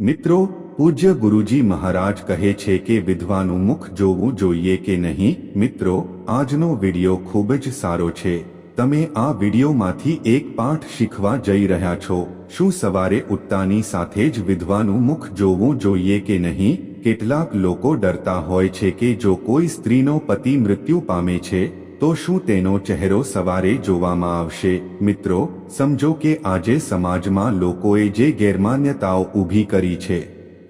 મિત્રો, પૂજ્ય ગુરુજી મહારાજ કહે છે કે વિધવાનું મુખ જોવું જોઈએ કે નહીં? મિત્રો, આજનો વિડિયો ખૂબ જ સારો છે. તમે આ વિડિયોમાંથી એક પાઠ શીખવા જઈ રહ્યા છો. શું સવારે ઉઠતાની સાથે જ વિધવાનું મુખ જોવું જોઈએ કે નહીં? કેટલાક લોકો ડરતા હોય છે કે જો કોઈ સ્ત્રીનો પતિ મૃત્યુ પામે છે તો શું તેનો ચહેરો સવારે જોવામાં આવશે? મિત્રો, સમજો કે આજે સમાજમાં લોકોએ જે ગેરમાન્યતાઓ ઊભી કરી છે,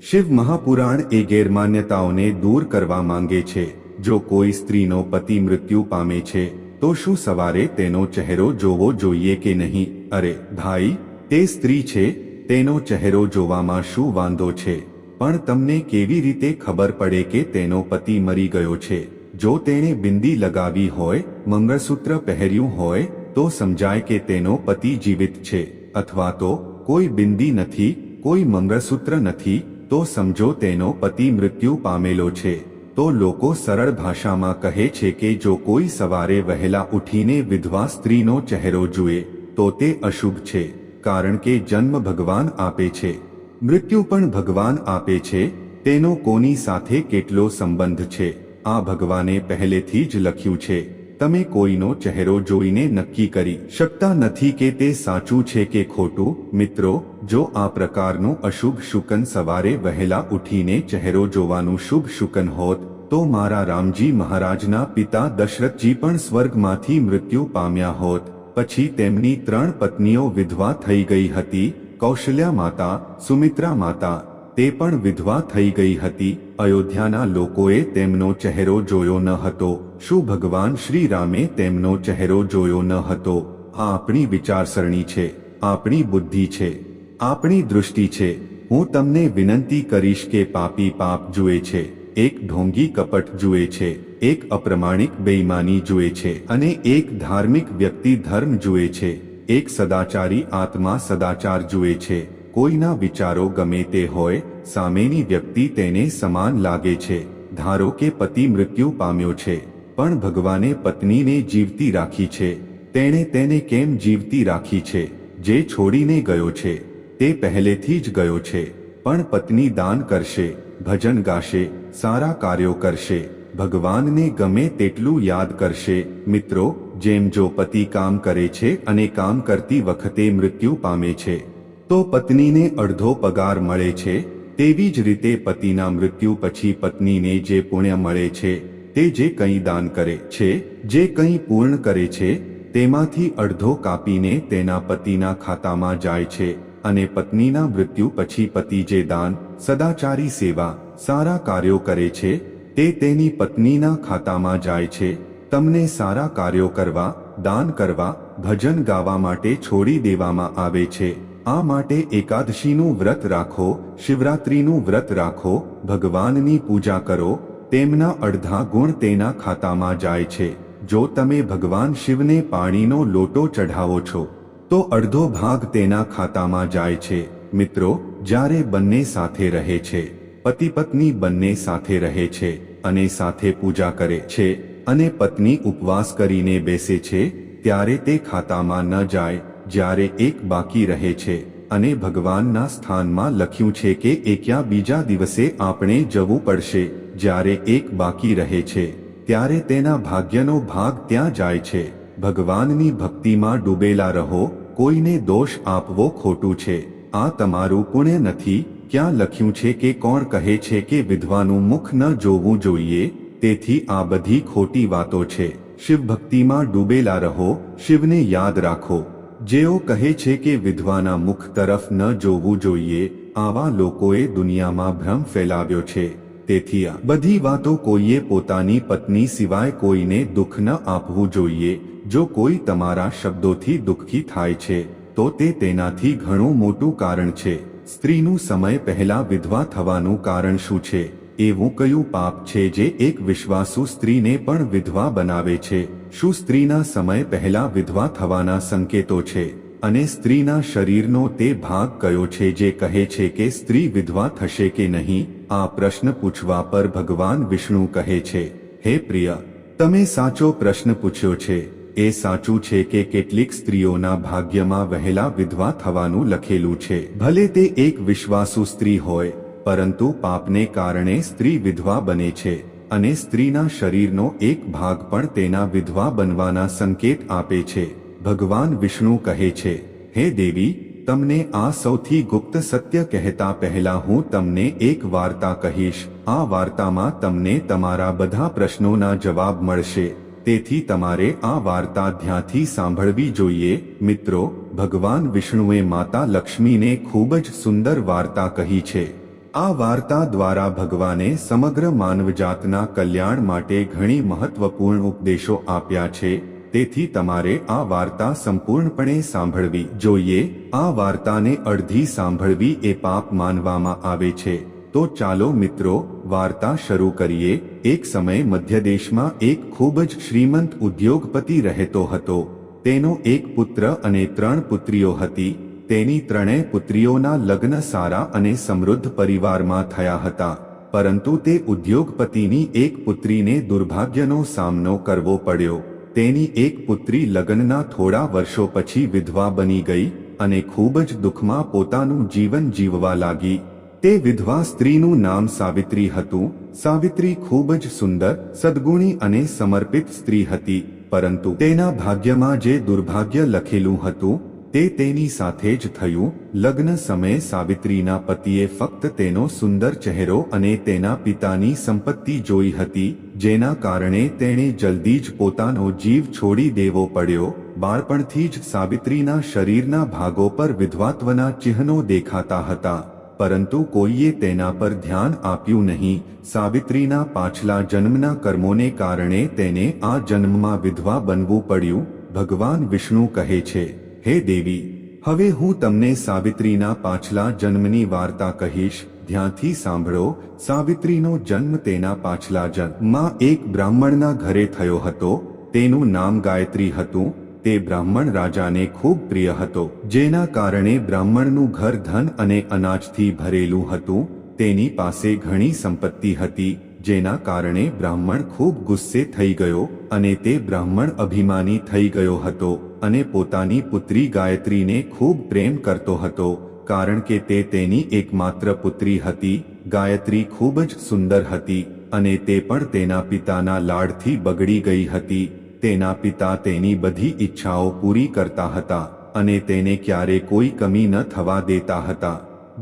શિવ મહાપુરાણ એ ગેરમાન્યતાઓને દૂર કરવા માંગે છે. જો કોઈ સ્ત્રીનો પતિ મૃત્યુ પામે છે, તો શું સવારે તેનો ચહેરો જોવો જોઈએ કે નહીં? અરે, ભાઈ, તે સ્ત્રી છે, તેનો ચહેરો જોવામાં શું વાંધો છે? પણ તમને કેવી રીતે ખબર પડે કે તેનો પતિ મરી ગયો છે? જો તેણે બિંદી લગાવી હોય, મંગળસૂત્ર પહેર્યું હોય, તો સમજાય કે તેનો પતિ જીવિત છે. અથવા તો, કોઈ બિંદી નથી, કોઈ મંગળસૂત્ર નથી, તો સમજો તેનો પતિ મૃત્યુ પામેલો છે. તો લોકો સરળ ભાષામાં કહે છે કે જો કોઈ સવારે વહેલા ઉઠીને વિધવા સ્ત્રીનો ચહેરો જુએ, તો તે અશુભ છે, કારણ કે જન્મ ભગવાન આપે છે. મૃત્યુ પણ ભગવાન આપે છે, તેનો કોની સાથે કેટલો સંબંધ છે? આ ભગવાને પહેલેથી જ લખ્યું છે, તમે કોઈનો ચહેરો જોઈને નક્કી કરી શકતા નથી કે તે સાચું છે કે ખોટું. મિત્રો, જો આ પ્રકારનું અશુભ શુકન સવારે વહેલા ઉઠીને ચહેરો જોવાનું શુભ શુકન હોત, તો મારા રામજી મહારાજના પિતા દશરથજી પણ સ્વર્ગમાંથી મૃત્યુ પામ્યા હોત. પછી તેમની ત્રણ પત્નીઓ વિધવા થઈ ગઈ હતી, કૌશલ્યા માતા, સુમિત્રા માતા તે પણ વિધવા થઈ ગઈ હતી. અયોધ્યાના લોકોએ તેમનો ચહેરો જોયો ન હતો. શું ભગવાન શ્રી રામે તેમનો ચહેરો જોયો ન હતો? આ આપણી વિચારસરણી છે. આપણી બુદ્ધિ છે. આપણી દૃષ્ટિ છે. હું તમને વિનંતી કરીશ કે પાપી પાપ જુએ છે. એક ઢોંગી કપટ જુએ છે. એક અપ્રમાણિક બેઈમાની જુએ છે. અને એક ધાર્મિક વ્યક્તિ ધર્મ જુએ છે. એક સદાચારી આત્મા સદાચાર જુએ છે. કોઈના વિચારો ગમે તે હોય, સામેની વ્યક્તિ તેને સમાન લાગે છે. ધારો કે પતિ મૃત્યુ પામ્યો છે, પણ ભગવાને પત્નીને જીવતી રાખી છે. તેણે તેને કેમ જીવતી રાખી છે? જે છોડીને ગયો છે, તે પહેલેથી જ ગયો છે. પણ પત્ની દાન કરશે, ભજન ગાશે, સારા કાર્યો કરશે. ભગવાનને ગમે તેટલું યાદ કરશે. મિત્રો, જેમ જો પતિ કામ કરે છે અને કામ કરતી વખતે મૃત્યુ પામે છે તો પત્નીને અડધો પગાર મળે છે, તેવી જ રીતે પતિના મૃત્યુ પછી પત્નીને જે પુણ્ય મળે છે, તે જે કંઈ દાન કરે છે, જે કંઈ પૂર્ણ કરે છે, તેમાંથી અડધો કાપીને તેના પતિના ખાતામાં જાય છે અને પત્નીના મૃત્યુ પછી પતિ જે દાન, સદાચારી સેવા, સારા કાર્યો કરે છે, તે તેની પત્નીના ખાતામાં જાય છે, તમને સારા કાર્યો કરવા, દાન કરવા, ભજન ગાવા માટે છોડી દેવામાં આવે છે. આ માટે એકાદશીનું વ્રત રાખો, શિવરાત્રીનું વ્રત રાખો, ભગવાનની પૂજા કરો, તેમના અડધા ગુણ તેના ખાતામાં જાય છે. જો તમે ભગવાન શિવને પાણીનો લોટો ચઢાવો છો, તો અડધો ભાગ તેના ખાતામાં જાય છે. મિત્રો, જ્યારે બંને સાથે રહે છે પતિ પત્ની બંને સાથે રહે છે અને સાથે પૂજા કરે છે અને પત્ની ઉપવાસ કરીને બેસે છે, ત્યારે તે ખાતામાં ન જાય. જ્યારે એક બાકી રહે છે અને ભગવાનના સ્થાનમાં લખ્યું છે કે એક્યા બીજા દિવસે આપણે જવું પડશે, જ્યારે એક બાકી રહે છે, ત્યારે તેના ભાગ્યનો ભાગ ત્યાં જાય છે. ભગવાનની ભક્તિમાં ડૂબેલા રહો, કોઈને દોષ આપવો ખોટું છે. આ તમારું પુણ્ય નથી, ક્યાં લખ્યું છે કે કોણ કહે છે કે વિધવાનું મુખ ન જોવું જોઈએ? તેથી આ બધી ખોટી વાતો છે. શિવ ભક્તિમાં ડૂબેલા રહો, શિવને યાદ રાખો. જેઓ કહે છે કે વિધવાના મુખ તરફ ન જોવું જોઈએ, આવા લોકોએ દુનિયામાં ભ્રમ ફેલાવ્યો છે. તેથી આ બધી વાતો કોઈએ પોતાની પત્ની સિવાય કોઈને દુઃખ ન આપવું જોઈએ. જો કોઈ તમારા શબ્દોથી દુઃખી થાય છે, તો તે તેનાથી ઘણું મોટું કારણ છે. સ્ત્રીનું સમય પહેલા વિધવા થવાનું કારણ શું છે? એવું કયું પાપ છે જે એક વિશ્વાસુ સ્ત્રીને પણ વિધવા બનાવે છે? શું સ્ત્રીના સમય પહેલા વિધવા થવાના સંકેતો છે અને સ્ત્રીના શરીરનો તે ભાગ કયો છે જે કહે છે કે સ્ત્રી વિધવા થશે કે નહીં? આ પ્રશ્ન પૂછવા પર ભગવાન વિષ્ણુ કહે છે, હે પ્રિય, તમે સાચો પ્રશ્ન પૂછ્યો છે. એ સાચું છે કે કેટલીક સ્ત્રીઓના ભાગ્યમાં વહેલા વિધવા થવાનું લખેલું છે. ભલે તે એક વિશ્વાસુ સ્ત્રી હોય, પરંતુ પાપને કારણે સ્ત્રી વિધવા બને છે. અને સ્ત્રીના શરીરનો એક ભાગ પણ તેના વિધવા બનવાના સંકેત આપે છે. ભગવાન વિષ્ણુ કહે છે, હે દેવી, તમને આ સૌથી ગુપ્ત સત્ય કહેતા પહેલા હું તમને એક વાર્તા કહીશ. આ વાર્તામાં તમને તમારા બધા પ્રશ્નોના જવાબ મળશે. તેથી તમારે આ વાર્તા ધ્યાનથી સાંભળવી જોઈએ. મિત્રો, ભગવાન વિષ્ણુએ માતા લક્ષ્મીને ખૂબ જ સુંદર વાર્તા કહી છે. આ વાર્તા દ્વારા ભગવાને સમગ્ર માનવજાતના કલ્યાણ માટે ઘણી મહત્વપૂર્ણ ઉપદેશો આપ્યા છે. તેથી તમારે આ વાર્તા સંપૂર્ણપણે સાંભળવી જોઈએ. આ વાર્તાને અડધી સાંભળવી એ પાપ માનવામાં આવે છે. તો ચાલો મિત્રો, વાર્તા શરૂ કરીએ. એક સમય મધ્યદેશમાં એક ખૂબ જ શ્રીમંત ઉદ્યોગપતિ રહેતો હતો. તેનો એક પુત્ર અને ત્રણ પુત્રીઓ હતી. તેની ત્રણેય પુત્રીઓના લગ્ન સારા અને સમૃદ્ધ પરિવારમાં થયા હતા, પરંતુ તે ઉદ્યોગપતિની એક પુત્રીને દુર્ભાગ્યનો સામનો કરવો પડ્યો. તેની એક પુત્રી લગ્નના થોડા વર્ષો પછી વિધવા બની ગઈ અને ખૂબ જ દુઃખમાં પોતાનું જીવન જીવવા લાગી. તે વિધવા સ્ત્રીનું નામ સાવિત્રી હતું. સાવિત્રી ખૂબ જ સુંદર, સદગુણી અને સમર્પિત સ્ત્રી હતી, પરંતુ તેના ભાગ્યમાં જે દુર્ભાગ્ય લખેલું હતું તે તેની સાથે જ થયું. લગ્ન સમયે સાવિત્રીના પતિએ ફક્ત તેનો સુંદર ચહેરો અને તેના પિતાની સંપત્તિ જોઈ હતી, જેના કારણે તેણે જલ્દી જ પોતાનો જીવ છોડી દેવો પડ્યો. બાળપણથી જ સાવિત્રીના શરીરના ભાગો પર વિધવાત્વના ચિહ્નો દેખાતા હતા, પરંતુ કોઈએ તેના પર ધ્યાન આપ્યું નહીં. સાવિત્રીના પાછલા જન્મના કર્મોને કારણે તેને આ જન્મમાં વિધવા બનવું પડ્યું. ભગવાન વિષ્ણુ કહે છે હે દેવી, હવે હું તમને સાવિત્રીના પાછલા જન્મની વાર્તા કહીશ. ધ્યાનથી સાંભળો, સાવિત્રીનો જન્મ તેના પાછલા જન્મમાં એક બ્રાહ્મણના ઘરે થયો હતો. તેનું નામ ગાયત્રી હતું. તે બ્રાહ્મણ રાજાને ખૂબ પ્રિય હતો, જેના કારણે બ્રાહ્મણનું ઘર ધન અને અનાજથી ભરેલું હતું. તેની પાસે ઘણી સંપત્તિ હતી. જેના કારણે બ્રાહ્મણ ખૂબ ગુસ્સે થઈ ગયો અને તે બ્રાહ્મણ અભિમાની થઈ ગયો હતો અને પોતાની પુત્રી ગાયત્રીને ખૂબ પ્રેમ કરતો હતો, કારણ કે તે તેની એકમાત્ર પુત્રી હતી, ગાયત્રી ખૂબ જ સુંદર હતી અને તે પણ તેના પિતાના લાડથી બગડી ગઈ હતી. તેના પિતા તેની બધી ઈચ્છાઓ પૂરી કરતા હતા અને તેને ક્યારે કોઈ કમી ન થવા દેતા હતા.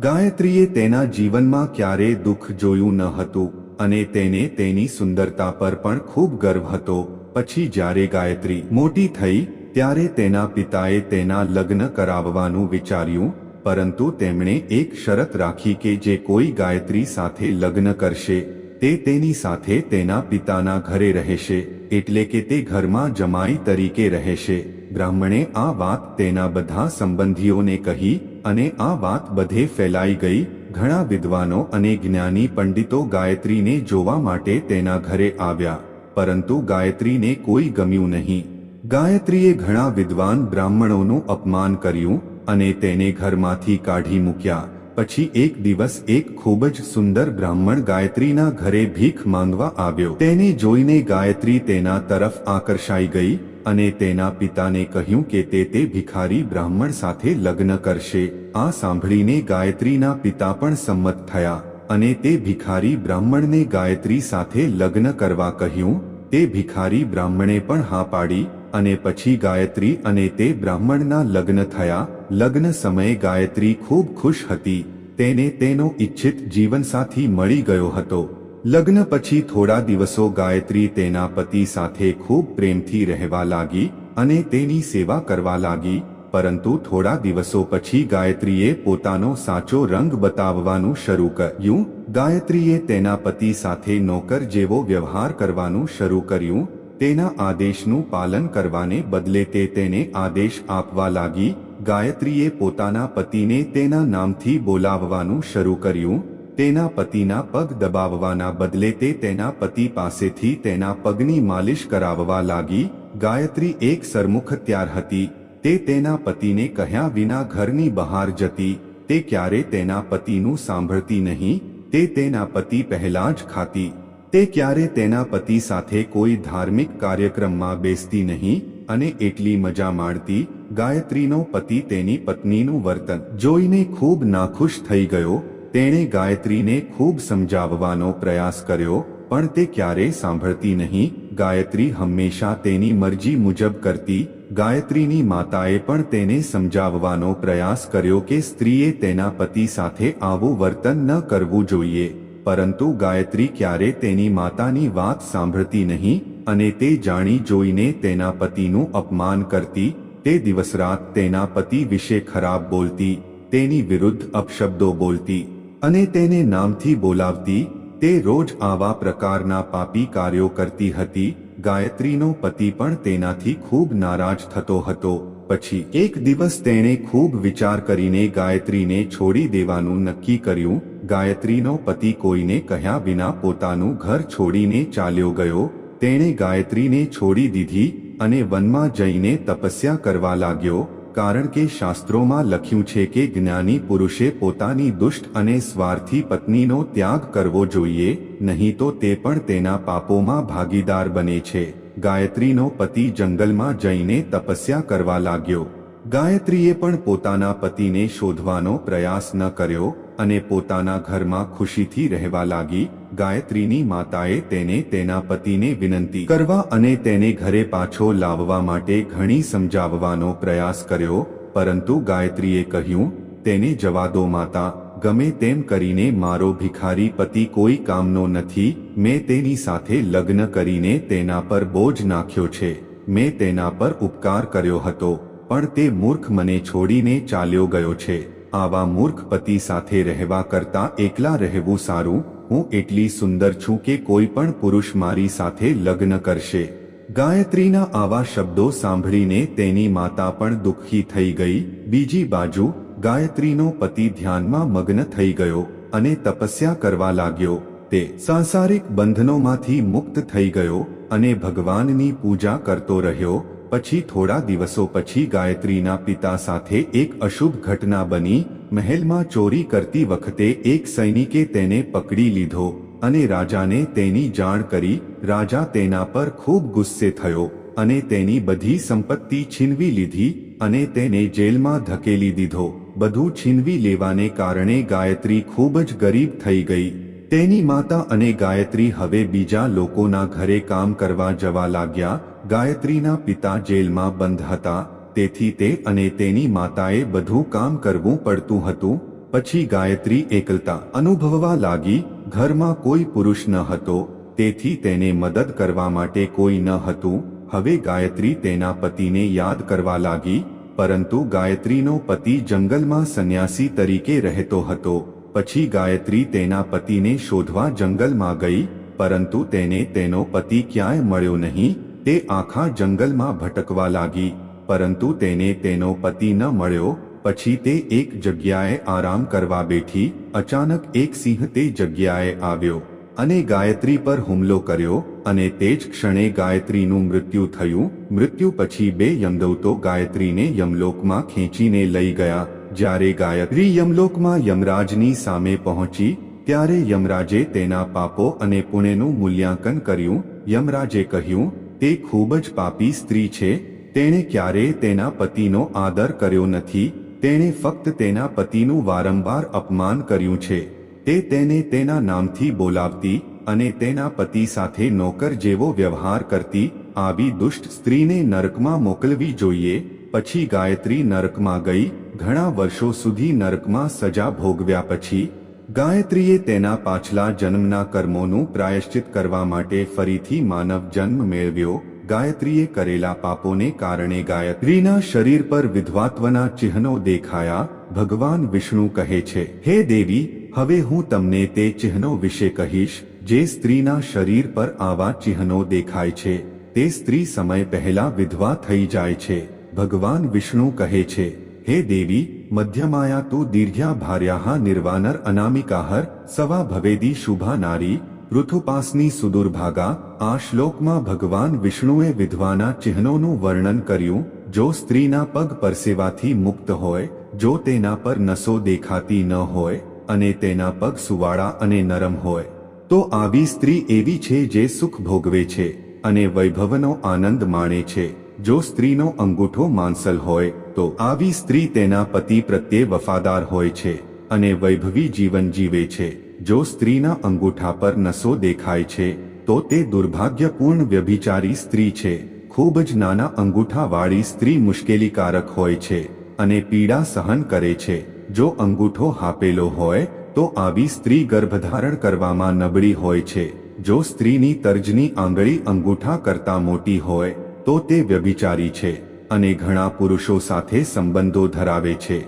ગાયત્રીએ તેના જીવનમાં ક્યારે દુઃખ જોયું ન હતું. અને તેને તેની સુંદરતા પર પણ ખૂબ ગર્વ હતો. પછી જ્યારે ગાયત્રી મોટી થઈ, ત્યારે તેના પિતાએ તેના લગ્ન કરાવવાનું વિચાર્યું, પરંતુ તેમણે એક શરત રાખી કે જે કોઈ ગાયત્રી સાથે લગ્ન કરશે, તે તેની સાથે તેના પિતાના ઘરે રહેશે, એટલે કે તે ઘરમાં જમાઈ તરીકે રહેશે. બ્રાહ્મણે આ વાત તેના બધા સંબંધીઓને કહી, અને આ વાત બધે ફેલાઈ ગઈ ઘણા વિદ્વાનો અને જ્ઞાની પંડિતો ગાયત્રીને જોવા માટે તેના ઘરે આવ્યા, પરંતુ ગાયત્રીને કોઈ ગમ્યું નહીં. ગાયત્રીએ ઘણા વિદ્વાન બ્રાહ્મણોનું અપમાન કર્યું અને તેને ઘરમાંથી કાઢી મૂક્યા. પછી એક દિવસ એક ખૂબ જ સુંદર બ્રાહ્મણ ગાયત્રીના ઘરે ભીખ માંગવા આવ્યો. તેને જોઈને ગાયત્રી તેના તરફ આકર્ષાઈ ગઈ અને તેના પિતાને કહ્યું કે તે તે ભિખારી બ્રાહ્મણ સાથે લગ્ન કરશે. આ સાંભળીને ગાયત્રીના પિતા પણ સંમત થયા અને તે ભિખારી બ્રાહ્મણને ગાયત્રી સાથે લગ્ન કરવા કહ્યું. તે ભિખારી બ્રાહ્મણે પણ હા પાડી અને પછી ગાયત્રી અને તે બ્રાહ્મણના લગ્ન થયા. લગ્ન સમયે ગાયત્રી ખૂબ ખુશ હતી. તેને તેનો ઈચ્છિત જીવનસાથી મળી ગયો હતો. લગ્ન પછી થોડા દિવસો ગાયત્રી તેના પતિ સાથે ખૂબ પ્રેમથી રહેવા લાગી અને તેની સેવા કરવા લાગી, પરંતુ થોડા દિવસો પછી ગાયત્રીએ પોતાનો સાચો રંગ બતાવવાનું શરૂ કર્યું. ગાયત્રીએ તેના પતિ સાથે નોકર જેવો વ્યવહાર કરવાનું શરૂ કર્યું. તેના આદેશનું પાલન કરવાને બદલે તે તેને આદેશ આપવા લાગી. ગાયત્રીએ પોતાના પતિને તેના નામથી બોલાવવાનું શરૂ કર્યું. તેના પતિના પગ દબાવવાના બદલે તે તેના પતિ પાસેથી તેના પગની માલિશ કરાવવા લાગી. ગાયત્રી એક સરમુખ ત્યાર હતી. તે તેના પતિને કહ્યા વિના ઘરની બહાર જતી. તે ક્યારે તેના પતિનું સાંભળતી નહીં. તે તેના પતિ પહેલા જ ખાતી. તે ક્યારે તેના પતિ સાથે કોઈ ધાર્મિક કાર્યક્રમમાં બેસતી નહીં અને એટલી મજા માણતી. ગાયત્રીનો પતિ તેની પત્નીનું વર્તન જોઈને ખૂબ નાખુશ થઈ ગયો. તેણે ગાયત્રીને ખૂબ સમજાવવાનો પ્રયાસ કર્યો, પણ તે ક્યારેય સાંભળતી નહીં, ગાયત્રી હંમેશા તેની મરજી મુજબ કરતી, ગાયત્રીની માતાએ પણ તેને સમજાવવાનો પ્રયાસ કર્યો કે સ્ત્રીએ તેના પતિ સાથે આવું વર્તન ન કરવું જોઈએ, પરંતુ ગાયત્રી ક્યારે તેની માતાની વાત સાંભળતી નહીં, અને તે જાણી જોઈને તેના પતિનું અપમાન કરતી, તે દિવસ રાત તેના પતિ વિશે ખરાબ બોલતી, તેની વિરુદ્ધ અપશબ્દો બોલતી. અને તેને નામથી બોલાવતી, તે રોજ આવા પ્રકારના પાપી કાર્યો કરતી હતી, ગાયત્રીનો પતિ પણ તેનાથી ખૂબ નારાજ થતો હતો, પછી એક દિવસ તેણે ખૂબ વિચાર કરીને ગાયત્રીને છોડી દેવાનું નક્કી કર્યું, ગાયત્રીનો પતિ કોઈને કહ્યા વિના પોતાનું ઘર છોડીને ચાલ્યો ગયો, તેણે ગાયત્રીને છોડી દીધી, અને વનમાં જઈને તપસ્યા કરવા લાગ્યો કારણ કે શાસ્ત્રોમાં લખ્યું છે કે જ્ઞાની પુરુષે પોતાની દુષ્ટ અને સ્વાર્થી પત્નીનો ત્યાગ કરવો જોઈએ, નહીં તો તે પણ તેના પાપોમાં ભાગીદાર બને છે. ગાયત્રીનો પતિ જંગલમાં જઈને તપસ્યા કરવા લાગ્યો. ગાયત્રીએ પણ પોતાના પતિને શોધવાનો પ્રયાસ ન કર્યો અને પોતાના ઘરમાં ખુશીથી રહેવા લાગી, ગાયત્રીની માતાએ તેને તેના પતિને વિનંતી કરવા અને તેને ઘરે પાછો લાવવા માટે ઘણી સમજાવવાનો પ્રયાસ કર્યો, પરંતુ ગાયત્રીએ કહ્યું, તેને જવા દો માતા, ગમે તેમ કરીને મારો ભિખારી પતિ કોઈ કામનો નથી, મેં તેની સાથે લગ્ન કરીને તેના પર બોજ નાખ્યો છે, મેં તેના પર ઉપકાર કર્યો હતો, પણ તે મૂર્ખ મને છોડીને ચાલ્યો ગયો છે. આવા મૂર્ખ પતિ સાથે રહેવા કરતા એકલા રહેવું સારું? હું એટલી સુંદર છું કે કોઈ પણ પુરુષ મારી સાથે લગ્ન કરશે. ગાયત્રીના આવા શબ્દો સાંભળીને તેની માતા પણ દુઃખી થઈ ગઈ. બીજી બાજુ, ગાયત્રીનો પતિ ધ્યાનમાં મગ્ન થઈ ગયો અને તપસ્યા કરવા લાગ્યો. તે સાંસારિક બંધનોમાંથી મુક્ત થઈ ગયો અને ભગવાનની પૂજા કરતો રહ્યો. પછી થોડા દિવસો પછી ગાયત્રીના પિતા સાથે એક અશુભ ઘટના બની. મહેલમાં ચોરી કરતી વખતે એક સૈનિકે તેને પકડી લીધો અને રાજાને તેની જાણ કરી. રાજા તેના પર ખૂબ ગુસ્સે થયો અને તેની બધી સંપત્તિ છીનવી લીધી અને તેને જેલમાં ધકેલી દીધો. બધું છીનવી લેવાને કારણે ગાયત્રી ખૂબ જ ગરીબ થઈ ગઈ. તેની માતા અને ગાયત્રી હવે બીજા લોકોના ઘરે કામ કરવા જવા લાગ્યા. ગાયત્રીના પિતા જેલમાં બંધ હતા, તેથી તે અને તેની માતાએ બધું કામ કરવું પડતું હતું, પછી ગાયત્રી એકલતા અનુભવવા લાગી, ઘરમાં કોઈ પુરુષ ન હતો, તેથી તેને મદદ કરવા માટે કોઈ ન હતું, હવે ગાયત્રી તેના પતિને યાદ કરવા લાગી, પરંતુ ગાયત્રીનો પતિ જંગલમાં સંન્યાસી તરીકે રહેતો હતો, પછી ગાયત્રી તેના પતિને શોધવા જંગલમાં ગઈ, પરંતુ તેને તેનો પતિ ક્યાંય મળ્યો નહીં તે આખા જંગલમાં ભટકવા લાગી, પરંતુ તેને તેનો પતિ ન મળ્યો, પછી તે એક જગ્યાએ આરામ કરવા બેઠી, અચાનક એક સિંહ તે જગ્યાએ આવ્યો, અને ગાયત્રી પર હુમલો કર્યો, અને તે જ ક્ષણે ગાયત્રીનું મૃત્યુ થયું, મૃત્યુ પછી બે યમદૌતો ગાયત્રીને યમલોકમાં ખેંચીને લઈ ગયા, જ્યારે ગાયત્રી યમલોકમાં યમરાજની સામે પહોંચી, ત્યારે યમરાજે તેના પાપો અને પુણ્યનું મૂલ્યાંકન કર્યું, યમરાજે કહ્યું તે ખૂબ જ પાપી સ્ત્રી છે, તેણે ક્યારેય તેના પતિનો આદર કર્યો નથી, તેણે ફક્ત તેના પતિનું વારંવાર અપમાન કર્યું છે. તે તેને તેના નામથી બોલાવતી અને તેના પતિ સાથે નોકર જેવો વ્યવહાર કરતી આવી દુષ્ટ સ્ત્રીને નરકમાં મોકલવી જોઈએ, પછી ગાયત્રી નરકમાં ગઈ, ઘણા વર્ષો સુધી નરકમાં સજા ભોગવ્યા પછી ગાયત્રીએ તેના પાછલા જન્મના કર્મોનું પ્રાયશ્ચિત કરવા માટે ફરીથી માનવ જન્મ મેળવ્યો. ગાયત્રીએ કરેલા પાપોને કારણે ગાયત્રીના શરીર પર વિધવાત્વના ચિહ્નો દેખાયા. ભગવાન વિષ્ણુ કહે છે, હે દેવી, હવે હું તમને તે ચિહ્નો વિશે કહીશ. જે સ્ત્રીના શરીર પર આવા ચિહ્નો દેખાય છે. તે સ્ત્રી સમય પહેલા વિધવા થઈ જાય છે. ભગવાન વિષ્ણુ કહે છે હે દેવી મધ્યમાયા તું દીર્ઘ્યા ભાર્યાહ નિર્વાનર અનામિકાહર સવા ભવેદી શુભા નારી ઋતુપાસની સુદુર્ભાગા આ શ્લોકમાં ભગવાન વિષ્ણુએ વિધવાના ચિહ્નોનું વર્ણન કર્યું જો સ્ત્રીના પગ પરસેવાથી મુક્ત હોય જો તેના પર નસો દેખાતી ન હોય અને તેના પગ સુવાળા અને નરમ હોય તો આવી સ્ત્રી એવી છે જે સુખ ભોગવે છે અને વૈભવનો આનંદ માણે છે જો સ્ત્રીનો અંગૂઠો માંસલ હોય તો આવી સ્ત્રી તેના પતિ પ્રત્યે વફાદાર હોય છે અને વૈભવી જીવન જીવે છે. જો સ્ત્રીના અંગૂઠા પર નસો દેખાય છે, તો તે દુર્ભાગ્યપૂર્ણ વ્યભિચારી સ્ત્રી છે. ખૂબ જ નાના અંગૂઠાવાળી સ્ત્રી મુશ્કેલીકારક હોય છે અને પીડા સહન કરે છે. જો અંગૂઠો હાપેલો હોય, તો આવી સ્ત્રી ગર્ભધારણ કરવામાં નબળી હોય છે. જો સ્ત્રીની તર્જની આંગળી અંગૂઠા કરતાં મોટી હોય, તો તે વ્યભિચારી છે. અને ઘણા પુરુષો સાથે સંબંધો ધરાવે છે.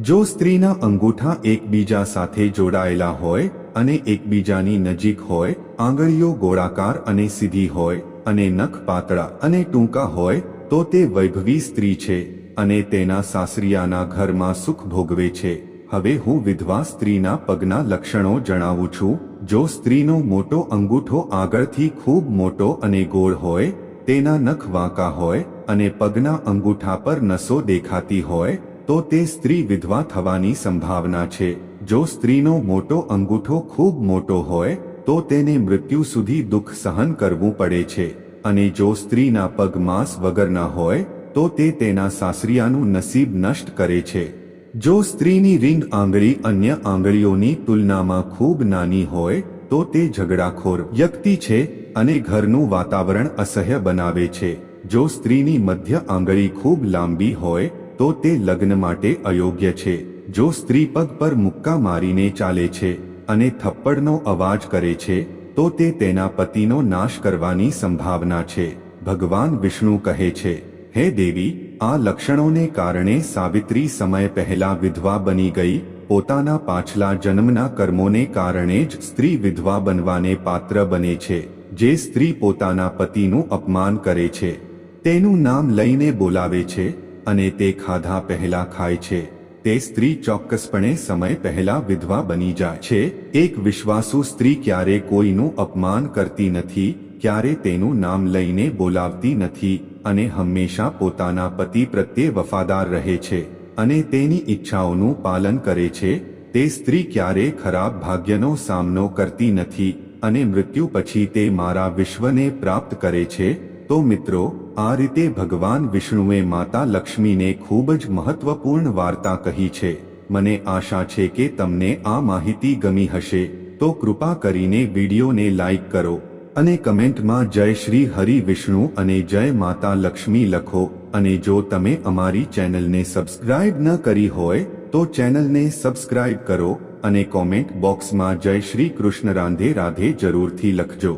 જો સ્ત્રીના અંગૂઠા એકબીજા સાથે જોડાયેલા હોય અને એકબીજાની નજીક હોય, આંગળીઓ ગોળાકાર અને સીધી હોય અને નખ પાતળા અને ટૂંકા હોય, તો તે વૈભવી સ્ત્રી છે અને તેના સાસરિયાના ઘરમાં સુખ ભોગવે છે. હવે હું વિધવા સ્ત્રીના પગના લક્ષણો જણાવું છું. જો સ્ત્રીનો મોટો અંગૂઠો આગળથી ખૂબ મોટો અને ગોળ હોય, તેના નખ વાંકા હોય અને પગના અંગૂઠા પર નસો દેખાતી હોય, તો તે સ્ત્રી વિધવા થવાની સંભાવના છે. જો સ્ત્રીનો મોટો અંગૂઠો ખૂબ મોટો હોય, તો તેને મૃત્યુ સુધી દુઃખ સહન કરવું પડે છે. અને જો સ્ત્રીના પગ માંસ વગરના હોય, તો તે તેના સાસરિયાનું નસીબ નષ્ટ કરે છે. જો સ્ત્રીની રિંગ આંગળી અન્ય આંગળીઓની તુલનામાં ખૂબ નાની હોય, તો તે ઝઘડાખોર વ્યક્તિ છે અને ઘરનું વાતાવરણ અસહ્ય બનાવે છે. જો સ્ત્રીની મધ્ય આંગળી ખૂબ લાંબી હોય, તો તે લગ્ન માટે અયોગ્ય છે. જો સ્ત્રી પગ પર મુક્કા મારીને ચાલે છે અને થપ્પડનો અવાજ કરે છે, તો તે તેના પતિનો નાશ કરવાની સંભાવના છે. ભગવાન વિષ્ણુ કહે છે, હે દેવી, આ લક્ષણોને કારણે સાવિત્રી સમય પહેલા વિધવા બની ગઈ, પોતાના પાછલા જન્મના કર્મોને કારણે જ સ્ત્રી વિધવા બનવાને પાત્ર બને છે. જે સ્ત્રી પોતાના પતિનું અપમાન કરે છે તેનું નામ લઈને બોલાવે છે અને તે ખાધા પહેલા ખાય છે. તે સ્ત્રી ચોક્કસપણે સમય પહેલા વિધવા બની જાય છે. એક વિશ્વાસુ સ્ત્રી ક્યારે કોઈનું અપમાન કરતી નથી, ક્યારે તેનું નામ લઈને બોલાવતી નથી અને હંમેશા પોતાના પતિ પ્રત્યે વફાદાર રહે છે અને તેની ઈચ્છાઓનું પાલન કરે છે. તે સ્ત્રી ક્યારે ખરાબ ભાગ્યનો સામનો કરતી નથી અને મૃત્યુ પછી તે મારા વિશ્વને પ્રાપ્ત કરે છે. તો મિત્રો, આ રીતે ભગવાન વિષ્ણુએ માતા લક્ષ્મીને ખૂબ જ મહત્વપૂર્ણ વાર્તા કહી છે. મને આશા છે કે તમને આ માહિતી ગમી હશે, તો કૃપા કરીને વિડીયોને લાઈક કરો અને કમેન્ટમાં જય શ્રી હરિ વિષ્ણુ અને જય માતા લક્ષ્મી લખો અને જો તમે અમારી ચેનલને સબસ્ક્રાઇબ ન કરી હોય, તો ચેનલને સબસ્ક્રાઇબ કરો અને કોમેન્ટ બોક્સમાં જય શ્રી કૃષ્ણ રાંધે રાધે જરૂરથી લખજો.